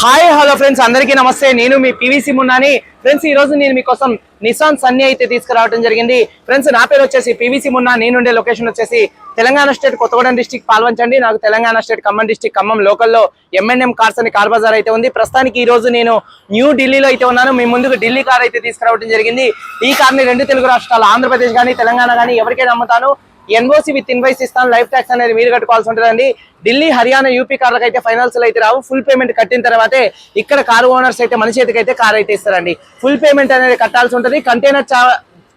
Hi hello friends అందరికీ నమస్తే. నేను మీ పివిసి మున్నాని. ఫ్రెండ్స్ ఈ రోజు నేను మీకోసం నిసాన్ సన్నీ అయితే తీసుకురావడం జరిగింది. ఫ్రెండ్స్ నా పేరు వచ్చేసి పివిసి మున్నా నేనుండే లొకేషన్ వచ్చేసి తెలంగాణ స్టేట్ కొత్తగూడెం డిస్టిక్ పాల్వంచండి. నాకు తెలంగాణ స్టేట్ ఖమ్మం డిస్టిక్ ఖమ్మం లోకల్లో ఎంఎన్ఎం కార్స్ అని కార్ బజార్ అయితే ఉంది. ప్రస్తుతానికి ఈ రోజు నేను న్యూ ఢిల్లీలో అయితే ఉన్నాను. మీ ముందుకు ఢిల్లీ కార్ అయితే తీసుకురావడం జరిగింది. ఈ కార్ని రెండు తెలుగు రాష్ట్రాలు ఆంధ్రప్రదేశ్ కానీ తెలంగాణ కానీ ఎవరికైనా అమ్ముతాను. ఎన్ఓసి విత్ ఇన్వైస్ ఇస్తాను. లైఫ్ ట్యాక్స్ అనేది మీరు కట్టుకోవాల్సి ఉంటుందండి. ఢిల్లీ హర్యానా యూపీ కార్లకు అయితే ఫైనాన్షియల్ అయితే రావు. ఫుల్ పేమెంట్ కట్టిన తర్వాతే ఇక్కడ కారు ఓనర్స్ అయితే మన చేతికి అయితే కార్ అయితే ఇస్తారండి. ఫుల్ పేమెంట్ అనేది కట్టాల్సి ఉంటుంది. కంటైనర్ చా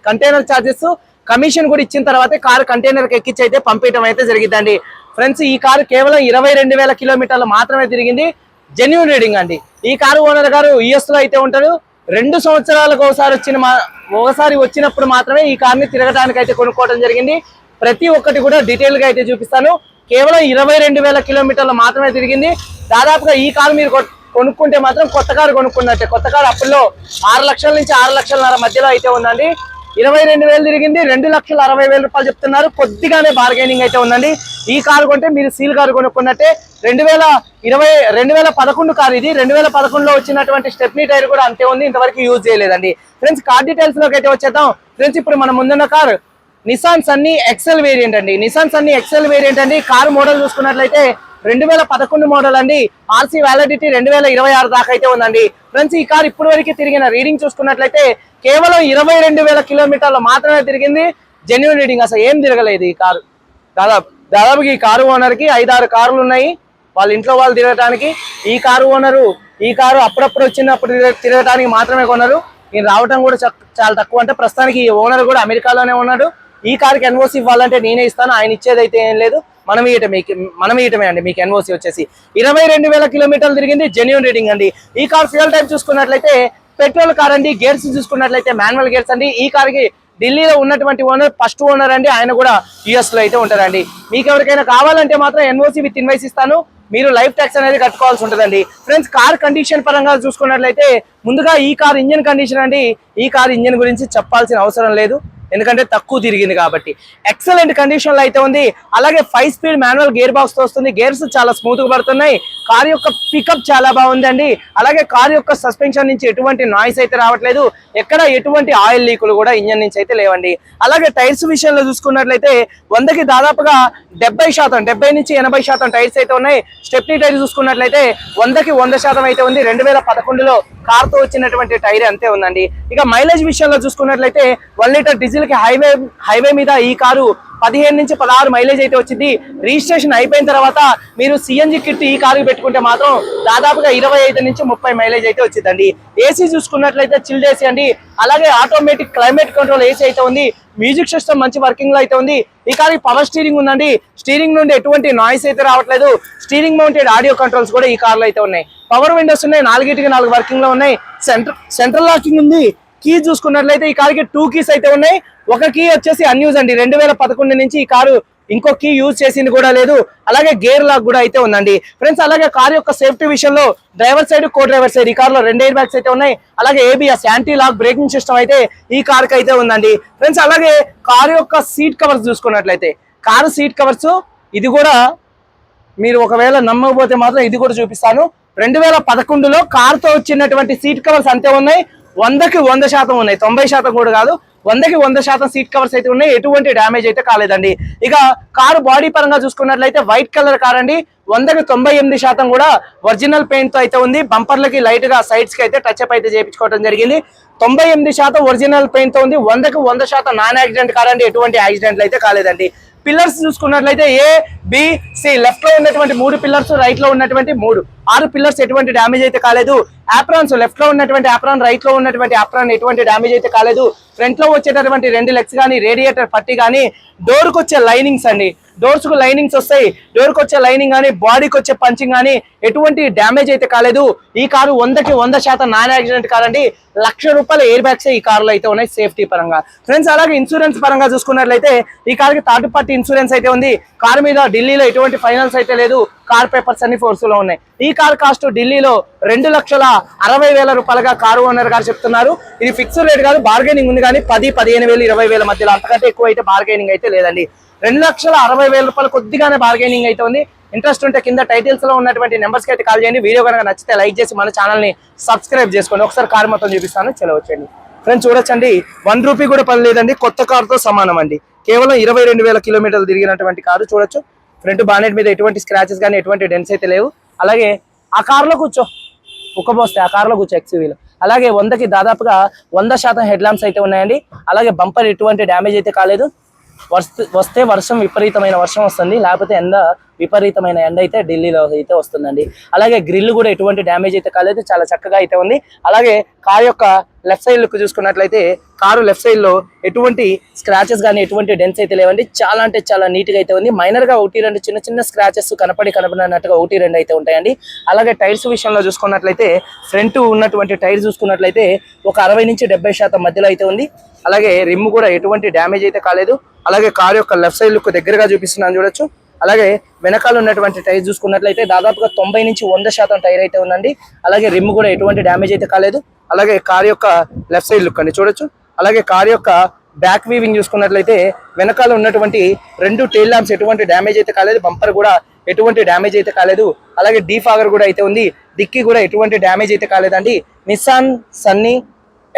కంటైనర్ చార్జెస్ కమిషన్ కూడా ఇచ్చిన తర్వాత కారు కంటైనర్కి ఎక్కించి అయితే పంపించడం అయితే జరిగిందండి ఫ్రెండ్స్ ఈ కారు కేవలం ఇరవై రెండు వేల కిలోమీటర్లు మాత్రమే తిరిగింది. జెన్యున్ రీడింగ్ అండి. ఈ కారు ఓనర్ గారు యుఎస్లో అయితే ఉంటారు రెండు సంవత్సరాలకు ఒకసారి వచ్చిన మా ఒకసారి వచ్చినప్పుడు మాత్రమే ఈ కార్ని తిరగడానికి అయితే కొనుక్కోవడం జరిగింది. ప్రతి ఒక్కటి కూడా డీటెయిల్గా అయితే చూపిస్తాను. కేవలం ఇరవై రెండు వేల కిలోమీటర్లు మాత్రమే తిరిగింది. దాదాపుగా ఈ కారు మీరు కొ- కొనుక్కుంటే మాత్రం కొత్త కారు కొనుక్కున్నట్టే. కొత్త కారు అప్పుల్లో ఆరు లక్షల నుంచి ఆరు లక్షలన్నర మధ్యలో అయితే ఉందండి. ఇరవై రెండు వేలు తిరిగింది. రెండు లక్షల అరవై వేల రూపాయలు చెప్తున్నారు. కొద్దిగానే బార్గెనింగ్ అయితే ఉందండి. ఈ కారు కొంటే మీరు సీల్ కారు కొనుక్కున్నట్టే. రెండు వేల ఇరవై రెండు వేల పదకొండు కారు ఇది. రెండు వేల పదకొండులో వచ్చినటువంటి స్టెప్నీ టైర్ కూడా అంతే ఉంది. ఇంతవరకు యూజ్ చేయలేదండి. ఫ్రెండ్స్ కార్ డీటెయిల్స్లోకి అయితే వచ్చేద్దాం. ఫ్రెండ్స్ ఇప్పుడు మన ముందున్న car. Nissan Sunny XL variant అండి. నిసాన్ సన్నీ ఎక్సెల్ వేరియంట్ అండి. కారు మోడల్ చూసుకున్నట్లయితే రెండు వేల పదకొండు మోడల్ అండి. ఆర్సీ వ్యాలిడిటీ రెండు వేల ఇరవై ఆరు దాకా అయితే ఉందండి. ఫ్రెండ్స్ ఈ కార్ ఇప్పుడు వరకు తిరిగిన రీడింగ్ చూసుకున్నట్లయితే కేవలం ఇరవై రెండు వేల కిలోమీటర్లు మాత్రమే తిరిగింది. జెన్యున్ రీడింగ్ అసలు ఏం తిరగలేదు ఈ కారు. దాదాపు దాదాపుకి ఈ కారు ఓనర్కి ఐదారు కార్లు ఉన్నాయి. వాళ్ళ ఇంట్లో వాళ్ళు తిరగటానికి ఈ కారు ఓనరు ఈ కారు అప్పుడప్పుడు వచ్చినప్పుడు తిరగటానికి మాత్రమే కొన్నారు. ఈయన రావటం కూడా చాలా తక్కువ. అంటే ప్రస్తుతానికి ఈ ఓనర్ కూడా అమెరికాలోనే ఉన్నాడు. ఈ కార్కి ఎన్ఓసి ఇవ్వాలంటే నేనే ఇస్తాను ఆయన ఇచ్చేది అయితే ఏం లేదు. మనం ఇయటం మీకు మనం ఇయటమే అండి మీకు ఎన్ఓసి వచ్చేసి. ఇరవై రెండు వేల కిలోమీటర్లు తిరిగింది జెన్యున్ రీడింగ్ అండి. ఈ కార్ ఫ్యూయల్ టైప్ చూసుకున్నట్లయితే పెట్రోల్ కార్ అండి గేర్స్ చూసుకున్నట్లయితే మాన్యువల్ గేర్స్ అండి. ఈ కార్కి ఢిల్లీలో ఉన్నటువంటి ఓనర్ ఫస్ట్ ఓనర్ అండి ఆయన కూడా యుఎస్లో అయితే ఉంటారండి. మీకు ఎవరికైనా కావాలంటే మాత్రం ఎన్ఓసి విత్ ఇన్వైస్ ఇస్తాను. మీరు లైఫ్ ట్యాక్స్ అనేది కట్టుకోవాల్సి ఉంటుందండి. ఫ్రెండ్స్ కార్ కండిషన్ పరంగా చూసుకున్నట్లయితే ముందుగా ఈ కార్ ఇంజిన్ కండిషన్ అండి. ఈ కార్ ఇంజిన్ గురించి చెప్పాల్సిన అవసరం లేదు. ఎందుకంటే తక్కువ తిరిగింది కాబట్టి. ఎక్సలెంట్ కండిషన్లో అయితే ఉంది. అలాగే ఫైవ్ స్పీడ్ మాన్యువల్ గేర్ బాక్స్తో వస్తుంది. గేర్స్ చాలా స్మూత్గా పడుతున్నాయి. కార్ యొక్క పికప్ చాలా బాగుందండి. అలాగే కార్ యొక్క సస్పెన్షన్ నుంచి ఎటువంటి నాయిస్ అయితే రావట్లేదు. ఎక్కడ ఎటువంటి ఆయిల్ లీకులు కూడా ఇంజన్ నుంచి అయితే లేవండి. అలాగే టైర్స్ విషయంలో చూసుకున్నట్లయితే వందకి దాదాపుగా డెబ్బై శాతం డెబ్బై నుంచి ఎనభై శాతం టైర్స్ అయితే ఉన్నాయి. స్టెప్నీ టైర్ చూసుకున్నట్లయితే వందకి వంద శాతం అయితే ఉంది. రెండు వేల పదకొండులో కార్తో వచ్చినటువంటి టైర్ అంతే ఉందండి. ఇక మైలేజ్ విషయంలో చూసుకున్నట్లయితే వన్ లీటర్ డీజిల్ కి హైవే హైవే మీద ఈ కారు పదిహేను నుంచి పదహారు మైలేజ్ అయితే వచ్చింది. రిజిస్ట్రేషన్ అయిపోయిన తర్వాత మీరు సిఎన్జి కిట్ ఈ కారు పెట్టుకుంటే మాత్రం దాదాపుగా ఇరవై ఐదు నుంచి ముప్పై మైలేజ్ అయితే వచ్చిందండి. ఏసీ చూసుకున్నట్లయితే చిల్డ్ ఏసీ అండి. అలాగే ఆటోమేటిక్ క్లైమేట్ కంట్రోల్ ఏసీ అయితే ఉంది. మ్యూజిక్ సిస్టమ్ మంచి వర్కింగ్లో అయితే ఉంది. ఈ కారు పవర్ స్టీరింగ్ ఉందండి. స్టీరింగ్ నుండి ఎటువంటి నాయిస్ అయితే రావట్లేదు. స్టీరింగ్ మౌంటెడ్ ఆడియో కంట్రోల్స్ కూడా ఈ కార్లో అయితే ఉన్నాయి. పవర్ విండోస్ ఉన్నాయి. నాలుగిటికి నాలుగు వర్కింగ్లో ఉన్నాయి. సెంట్రల్ సెంట్రల్ లాకింగ్ ఉంది. కీ చూసుకున్నట్లయితే ఈ కార్కి టూ కీస్ అయితే ఉన్నాయి. ఒక కీ వచ్చేసి అన్యూజ్ అండి. రెండు వేల పదకొండు నుంచి ఈ కారు ఇంకో కీ యూజ్ చేసింది కూడా లేదు. అలాగే గేర్ లాక్ కూడా అయితే ఉందండి. ఫ్రెండ్స్ అలాగే కార్ యొక్క సేఫ్టీ విషయంలో driver side co driver side ఈ కార్లో రెండు ఎయిర్ బ్యాగ్స్ అయితే ఉన్నాయి. అలాగే ABS anti lock braking system అయితే ఈ కార్కి అయితే ఉందండి. ఫ్రెండ్స్ అలాగే కార్ యొక్క సీట్ కవర్స్ చూసుకున్నట్లయితే కారు సీట్ కవర్స్ ఇది కూడా మీరు ఒకవేళ నమ్మకపోతే మాత్రం ఇది కూడా చూపిస్తాను. రెండు వేల పదకొండులో కార్తో వచ్చినటువంటి సీట్ కవర్స్ అంతే ఉన్నాయి. వందకి వంద శాతం ఉన్నాయి. తొంభై శాతం కూడా కాదు వందకి వంద శాతం సీట్ కవర్స్ అయితే ఉన్నాయి. ఎటువంటి డ్యామేజ్ అయితే కాలేదండి. ఇక కారు బాడీ పరంగా చూసుకున్నట్లయితే వైట్ కలర్ కార్ అండి. వందకి తొంభై ఎనిమిది శాతం కూడా ఒరిజినల్ పెయింట్తో అయితే ఉంది. బంపర్లకి లైట్గా సైడ్స్కి అయితే టచ్ అప్ అయితే చేయించుకోవడం జరిగింది. తొంభై ఎనిమిది శాతం ఒరిజినల్ పెయింట్తో ఉంది. వందకి వంద శాతం నాన్ యాక్సిడెంట్ కార్ అండి. ఎటువంటి యాక్సిడెంట్లు అయితే కాలేదండి. పిల్లర్స్ చూసుకున్నట్లయితే ఏ బి సి లెఫ్ట్లో ఉన్నటువంటి మూడు పిల్లర్స్ రైట్లో ఉన్నటువంటి మూడు. ఆరు పిల్లర్స్ ఎటువంటి డ్యామేజ్ అయితే కాలేదు. ఆప్రాన్స్ లెఫ్ట్లో ఉన్నటువంటి ఆప్రాన్ రైట్లో ఉన్నటువంటి ఆప్రాన్ ఎటువంటి డ్యామేజ్ అయితే కాలేదు. ఫ్రంట్లో వచ్చేటటువంటి రెండు లెగ్స్ కానీ రేడియేటర్ పట్టి కానీ డోర్కు వచ్చే లైనింగ్స్ అండి. డోర్స్కు లైనింగ్స్ వస్తాయి. డోర్కు వచ్చే లైనింగ్ కానీ బాడీకి వచ్చే పంచింగ్ కానీ ఎటువంటి డ్యామేజ్ అయితే కాలేదు. ఈ కారు వందకి వంద శాతం నాన్ యాక్సిడెంట్ కాదండి. లక్ష రూపాయల ఎయిర్ బ్యాగ్స్ ఈ కార్లో అయితే ఉన్నాయి సేఫ్టీ పరంగా. ఫ్రెండ్స్ అలాగే ఇన్సూరెన్స్ పరంగా చూసుకున్నట్లయితే ఈ కార్కి థర్డ్ పార్టీ ఇన్సూరెన్స్ అయితే ఉంది. కార్ మీద ఢిల్లీలో ఎటువంటి ఫైనాన్స్ అయితే లేదు. కార్ పేపర్స్ అన్ని ఫోర్స్లో ఉన్నాయి. ఈ కార్ కాస్ట్ ఢిల్లీలో రెండు లక్షల అరవై వేల రూపాయలుగా కారు ఓనర్ గారు చెప్తున్నారు. ఇది ఫిక్స్డ్ రేట్ కాదు బార్గెనింగ్ ఉంది కానీ పది పదిహేను వేలు ఇరవై వేల మధ్యలో అంతకంటే ఎక్కువ అయితే బార్గెనింగ్ అయితే లేదండి. రెండు లక్షల అరవై వేల రూపాయలు కొద్దిగానే బార్గెనింగ్ అయితే ఉంది. ఇంట్రెస్ట్ ఉంటే కింద టైటిల్స్లో ఉన్నటువంటి నెంబర్స్కి అయితే కాల్ చేయండి. వీడియో కనుక నచ్చితే లైక్ చేసి మన ఛానల్ని సబ్స్క్రైబ్ చేసుకోండి. ఒకసారి కార్ మొత్తం చూపిస్తాను చలో వచ్చేయండి. ఫ్రెండ్స్ చూడొచ్చండి. వన్ రూపీ కూడా పని లేదండి కొత్త కారుతో సమానం అండి కేవలం ఇరవై రెండు వేల కిలోమీటర్లు తిరిగినటువంటి కారు చూడొచ్చు. ఫ్రంట్ బానెట్ మీద ఎటువంటి స్క్రాచెస్ కానీ ఎటువంటి డెన్స్ అయితే లేవు. అలాగే ఆ కారులో కూర్చో. ఉక్కబోస్తే ఆ కారులో కూర్చో ఎక్స్యూవీలో అలాగే వందకి దాదాపుగా వంద శాతం హెడ్ ల్యాంప్స్ అయితే ఉన్నాయండి. అలాగే బంపర్ ఎటువంటి డ్యామేజ్ అయితే కాలేదు. వస్తే వస్తే వర్షం విపరీతమైన వర్షం వస్తుంది. లేకపోతే ఎండ విపరీతమైన ఎండ అయితే ఢిల్లీలో అయితే వస్తుందండి. అలాగే గ్రిల్ కూడా ఎటువంటి డ్యామేజ్ అయితే కాలేదు చాలా చక్కగా అయితే ఉంది. అలాగే కార్ యొక్క లెఫ్ట్ సైడ్ లుక్ చూసుకున్నట్లయితే కారు లెఫ్ట్ సైడ్లో ఎటువంటి స్క్రాచెస్ కానీ ఎటువంటి డెన్స్ అయితే లేవండి. చాలా అంటే చాలా నీట్గా అయితే ఉంది. మైనర్గా ఒకటి రెండు చిన్న చిన్న స్క్రాచెస్ కనపడి కనపడినట్టుగా ఒకటి రెండు అయితే ఉంటాయండి. అలాగే టైర్స్ విషయంలో చూసుకున్నట్లయితే ఫ్రంట్ ఉన్నటువంటి టైర్ చూసుకున్నట్లయితే ఒక అరవై నుంచి డెబ్బై శాతం మధ్యలో అయితే ఉంది. అలాగే రిమ్ కూడా ఎటువంటి డ్యామేజ్ అయితే కాలేదు. అలాగే కారు యొక్క లెఫ్ట్ సైడ్ లుక్ దగ్గరగా చూపిస్తున్నాను చూడొచ్చు. అలాగే వెనకాల ఉన్నటువంటి టైర్ చూసుకున్నట్లయితే దాదాపుగా తొంభై నుంచి వంద శాతం టైర్ అయితే ఉందండి. అలాగే రిమ్ కూడా ఎటువంటి డ్యామేజ్ అయితే కాలేదు. అలాగే కార్ యొక్క లెఫ్ట్ సైడ్ లుక్ అండి చూడొచ్చు. అలాగే కార్ యొక్క బ్యాక్ వీవింగ్ చూసుకున్నట్లయితే వెనకాల ఉన్నటువంటి రెండు టైల్ ల్యాంప్స్ ఎటువంటి డ్యామేజ్ అయితే కాలేదు. బంపర్ కూడా ఎటువంటి డ్యామేజ్ అయితే కాలేదు. అలాగే డీఫాగర్ కూడా అయితే ఉంది. డిక్కీ కూడా ఎటువంటి డ్యామేజ్ అయితే కాలేదండి. నిస్సాన్ సన్నీ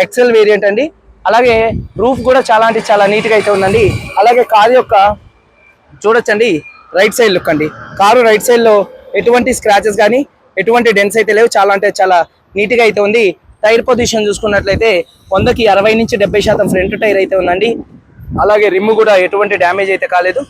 ఎక్సెల్ వేరియంట్ అండి. అలాగే రూఫ్ కూడా చాలా అంటే చాలా నీట్గా అయితే ఉందండి. అలాగే కార్ యొక్క చూడొచ్చండి. రైట్ సైడ్ లుక్ అండి. కారు రైట్ సైడ్లో ఎటువంటి స్క్రాచెస్ కానీ ఎటువంటి డెన్స్ అయితే లేవు. చాలా అంటే చాలా నీట్గా అయితే ఉంది. టైర్ పొజిషన్ చూసుకున్నట్లయితే వందకి అరవై నుంచి డెబ్బై శాతం ఫ్రంట్ టైర్ అయితే ఉందండి. అలాగే రిమ్ కూడా ఎటువంటి డ్యామేజ్ అయితే కాలేదు.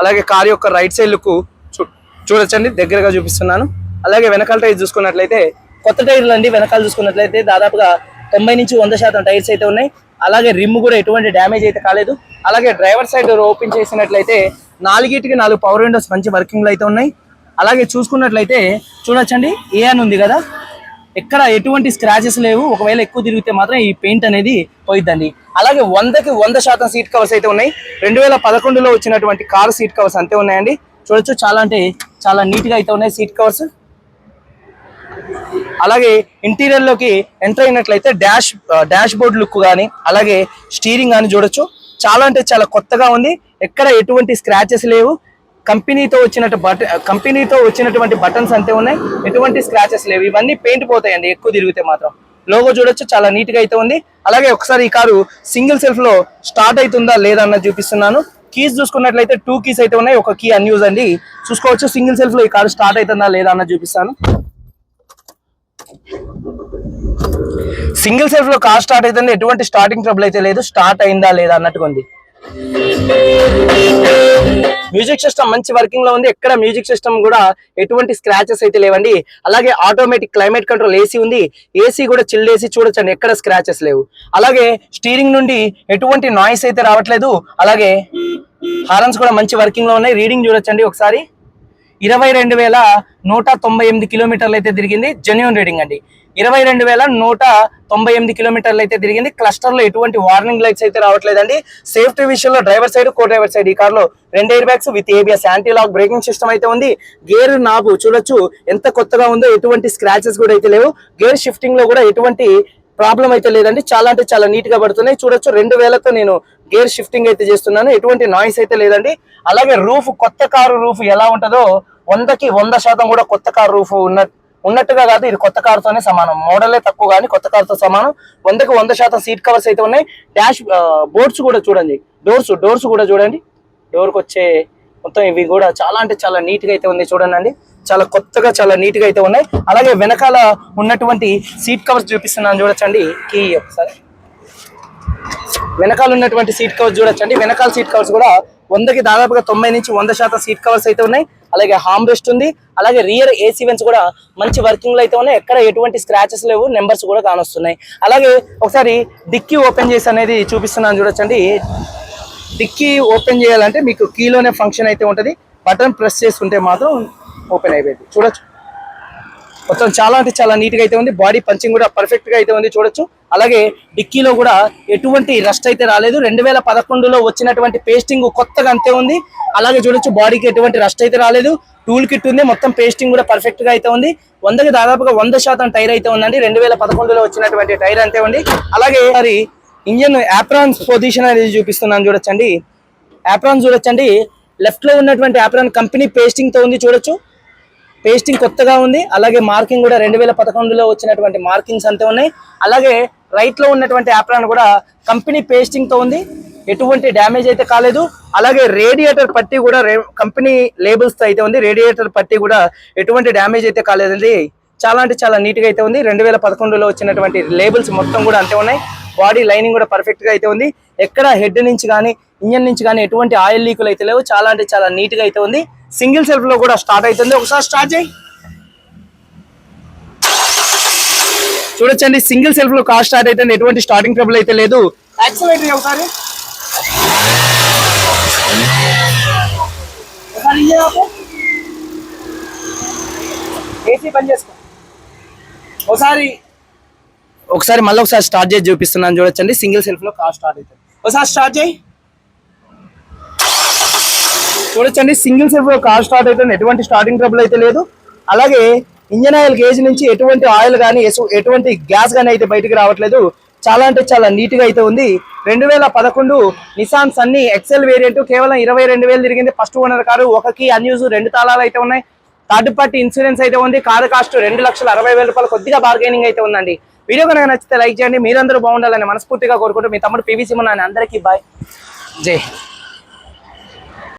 అలాగే కారు యొక్క రైట్ సైడ్ లుక్ చూ చూడొచ్చండి. దగ్గరగా చూపిస్తున్నాను. అలాగే వెనకాల టైర్ చూసుకున్నట్లయితే కొత్త టైర్లు అండి. వెనకాల చూసుకున్నట్లయితే దాదాపుగా తొంభై నుంచి వంద శాతం టైర్స్ అయితే ఉన్నాయి. అలాగే రిమ్ కూడా ఎటువంటి డ్యామేజ్ అయితే కాలేదు. అలాగే డ్రైవర్ సైడ్ ఓపెన్ చేసినట్లయితే నాలుగిటికి నాలుగు పవర్ విండోస్ మంచి వర్కింగ్లో అయితే ఉన్నాయి. అలాగే చూసుకున్నట్లయితే చూడొచ్చండి ఏ అని ఉంది కదా. ఎక్కడ ఎటువంటి స్క్రాచెస్ లేవు. ఒకవేళ ఎక్కువ తిరిగితే మాత్రం ఈ పెయింట్ అనేది పోయిద్దండి. అలాగే వందకి వంద శాతం సీట్ కవర్స్ అయితే ఉన్నాయి. రెండు వేల పదకొండులో వచ్చినటువంటి కార్ సీట్ కవర్స్ అంతే ఉన్నాయండి. చూడొచ్చు చాలా అంటే చాలా నీట్గా అయితే ఉన్నాయి సీట్ కవర్స్ అలాగే ఇంటీరియర్లోకి ఎంటర్ అయినట్లయితే డాష్ డాష్ బోర్డ్ లుక్ కానీ అలాగే స్టీరింగ్ కానీ చూడొచ్చు. చాలా అంటే చాలా కొత్తగా ఉంది. ఎక్కడ ఎటువంటి స్క్రాచెస్ లేవు. కంపెనీతో వచ్చినట్టు బట కంపెనీతో వచ్చినటువంటి బటన్స్ అంతే ఉన్నాయి. ఎటువంటి స్క్రాచెస్ లేవు. ఇవన్నీ పెయింట్ పోతాయండి ఎక్కువ తిరిగితే మాత్రం. లోగో చూడొచ్చు చాలా నీట్గా అయితే ఉంది. అలాగే ఒకసారి ఈ కారు సింగిల్ సెల్ఫ్లో స్టార్ట్ అవుతుందా లేదా అన్నది చూపిస్తున్నాను. కీస్ చూసుకున్నట్లయితే టూ కీస్ అయితే ఉన్నాయి. ఒక కీ అన్యూజ్ అండి. చూసుకోవచ్చు సింగిల్ సెల్ఫ్లో ఈ కారు స్టార్ట్ అవుతుందా లేదా అన్నది చూపిస్తాను. సింగిల్ సెల్ఫ్లో కార్ స్టార్ట్ అయితే ఎటువంటి స్టార్టింగ్ ట్రబుల్ అయితే లేదు. స్టార్ట్ అయిందా లేదా అన్నట్టుగా ఉంది. మ్యూజిక్ సిస్టమ్ మంచి వర్కింగ్లో ఉంది. ఎక్కడ మ్యూజిక్ సిస్టమ్ కూడా ఎటువంటి స్క్రాచెస్ అయితే లేవండి. అలాగే ఆటోమేటిక్ క్లైమేట్ కంట్రోల్ ఏసీ ఉంది. ఏసీ కూడా చిల్డ్ ఏసీ చూడొచ్చండి. ఎక్కడ స్క్రాచెస్ లేవు. అలాగే స్టీరింగ్ నుండి ఎటువంటి నాయిస్ అయితే రావట్లేదు. అలాగే హారన్స్ కూడా మంచి వర్కింగ్లో ఉన్నాయి. రీడింగ్ చూడొచ్చండి ఒకసారి. ఇరవై రెండు వేల నూట తొంభై ఎనిమిది కిలోమీటర్లు అయితే తిరిగింది. జెన్యున్ రీడింగ్ అండి. ఇరవై రెండు వేల నూట తొంభై ఎనిమిది కిలోమీటర్లు అయితే తిరిగింది. క్లస్టర్లో ఎటువంటి వార్నింగ్ లైట్స్ అయితే రావట్లేదండి. సేఫ్టీ విషయంలో driver side co driver side ఈ కార్లో రెండు airbags with ABS anti lock braking system అయితే ఉంది. గేర్ నాబు చూడొచ్చు ఎంత కొత్తగా ఉందో ఎటువంటి స్క్రాచెస్ కూడా అయితే లేవు. గేర్ షిఫ్టింగ్లో కూడా ఎటువంటి ప్రాబ్లం అయితే లేదండి. చాలా అంటే చాలా నీట్గా పడుతున్నాయి. చూడొచ్చు రెండు వేలతో నేను గేర్ షిఫ్టింగ్ అయితే చేస్తున్నాను. ఎటువంటి నాయిస్ అయితే లేదండి. అలాగే రూఫ్ కొత్త కారు రూఫ్ ఎలా ఉంటుందో వందకి వంద శాతం కూడా కొత్త కారు రూఫ్ ఉన్న ఉన్నట్టుగా కాదు ఇది కొత్త కారుతోనే సమానం. మోడలే తక్కువ కానీ కొత్త కారుతో సమానం. వందకి వంద శాతం సీట్ కవర్స్ అయితే ఉన్నాయి. డాష్ బోర్డ్స్ కూడా చూడండి. డోర్స్ డోర్స్ కూడా చూడండి. డోర్కి వచ్చే మొత్తం ఇవి కూడా చాలా అంటే చాలా నీట్గా అయితే ఉంది చూడండి చాలా కొత్తగా చాలా నీట్గా అయితే ఉన్నాయి. అలాగే వెనకాల ఉన్నటువంటి సీట్ కవర్స్ చూపిస్తున్నాను చూడొచ్చండి. కీ ఒకసారి. వెనకాల ఉన్నటువంటి సీట్ కవర్స్ చూడొచ్చండి. వెనకాల సీట్ కవర్స్ కూడా వందకి దాదాపుగా తొంభై నుంచి వంద శాతం సీట్ కవర్స్ అయితే ఉన్నాయి. అలాగే హామ్ రెస్ట్ ఉంది. అలాగే రియర్ ఏసీ వెన్స్ కూడా మంచి వర్కింగ్లో అయితే ఉన్నాయి. ఎక్కడ ఎటువంటి స్క్రాచెస్ లేవు. నెంబర్స్ కూడా కానొస్తున్నాయి. అలాగే ఒకసారి డిక్కీ ఓపెన్ చేసి అనేది చూపిస్తున్నాను చూడొచ్చండి. డిక్కీ ఓపెన్ చేయాలంటే మీకు కీలోనే ఫంక్షన్ అయితే ఉంటుంది. బటన్ ప్రెస్ చేసుకుంటే మాత్రం ఓపెన్ అయిపోయింది. చూడొచ్చు. మొత్తం చాలా అంటే చాలా నీట్గా అయితే ఉంది. బాడీ పంచింగ్ కూడా పర్ఫెక్ట్గా అయితే ఉంది. చూడొచ్చు. అలాగే డిక్కీలో కూడా ఎటువంటి రస్ట్ అయితే రాలేదు. రెండు వేల పదకొండులో వచ్చినటువంటి పేస్టింగ్ కొత్తగా అంతే ఉంది. అలాగే చూడొచ్చు బాడీకి ఎటువంటి రస్ట్ అయితే రాలేదు. టూల్ కిట్ ఉంది. మొత్తం పేస్టింగ్ కూడా పర్ఫెక్ట్గా అయితే ఉంది. వందకి దాదాపుగా వంద శాతం టైర్ అయితే ఉందండి. రెండు వేల పదకొండులో వచ్చినటువంటి టైర్ అంతే ఉంది. అలాగే మరి ఇంజన్ యాప్రాన్స్ పొజిషన్ అనేది చూపిస్తున్నాను చూడొచ్చండి. యాప్రాన్ చూడొచ్చండి. లెఫ్ట్లో ఉన్నటువంటి యాప్రాన్ కంపెనీ పేస్టింగ్తో ఉంది. చూడొచ్చు. పేస్టింగ్ కొత్తగా ఉంది. అలాగే మార్కింగ్ కూడా రెండు వేల పదకొండులో వచ్చినటువంటి మార్కింగ్స్ అంతే ఉన్నాయి. అలాగే రైట్లో ఉన్నటువంటి యాప్రాన్ కూడా కంపెనీ పేస్టింగ్తో ఉంది. ఎటువంటి డ్యామేజ్ అయితే కాలేదు. అలాగే రేడియేటర్ పట్టి కూడా కంపెనీ లేబుల్స్తో అయితే ఉంది. రేడియేటర్ పట్టి కూడా ఎటువంటి డ్యామేజ్ అయితే కాలేదండి. చాలా అంటే చాలా నీట్గా అయితే ఉంది. రెండు వేల పదకొండులో వచ్చినటువంటి లేబుల్స్ మొత్తం కూడా అంతే ఉన్నాయి. బాడీ లైనింగ్ కూడా పర్ఫెక్ట్గా అయితే ఉంది. ఎక్కడ హెడ్ నుంచి కానీ ఇంజన్ నుంచి కానీ ఎటువంటి ఆయిల్ లీకులు అయితే లేవు. చాలా అంటే చాలా నీట్గా అయితే ఉంది. సింగిల్ సెల్ఫ్లో కూడా స్టార్ట్ అవుతుంది. ఒకసారి స్టార్ట్ చేయి. చూడొచ్చండి సింగిల్ సెల్ఫ్లో కార్ స్టార్ట్ అయితే ఎటువంటి స్టార్టింగ్ ట్రబుల్ అయితే లేదు. యాక్సిలేటర్ ఒకసారి. ఒకసారి ఏసీ పని చేసుకో. ఒకసారి ఒకసారి మళ్ళీ ఒకసారి స్టార్ట్ చేసి చూపిస్తున్నాను. చూడొచ్చండి సింగిల్ సెల్ఫ్లో కార్ స్టార్ట్ అవుతుంది. ఒకసారి స్టార్ట్ చేయి. చూడొచ్చండి సింగిల్ సెల్ఫ్ కార్ స్టార్ట్ అయితే ఎటువంటి స్టార్టింగ్ ట్రబుల్ అయితే లేదు. అలాగే ఇంజన్ ఆయిల్ గేజ్ నుంచి ఎటువంటి ఆయిల్ కానీ ఎటువంటి గ్యాస్ కానీ అయితే బయటికి రావట్లేదు. చాలా అంటే చాలా నీట్గా అయితే ఉంది. రెండు వేల పదకొండు నిసాన్ సన్నీ ఎక్సెల్ వేరియంట్ కేవలం ఇరవై రెండు వేలు తిరిగింది. ఫస్ట్ ఓనర్ కారు ఒకకి అన్యూజ్ రెండు తాళాలు అయితే ఉన్నాయి. థర్డ్ పార్టీ ఇన్సూరెన్స్ అయితే ఉంది. కారు కాస్ట్ రెండు లక్షల అరవై వేల రూపాయలు కొద్దిగా బార్గెనింగ్ అయితే ఉందండి. వీడియో కనుక నచ్చితే లైక్ చేయండి. మీరందరూ బాగుండాలని మనస్ఫూర్తిగా కోరుకుంటూ మీ తమ్ముడు పీవీసీ ఉన్నాను అందరికీ బాయ్ జై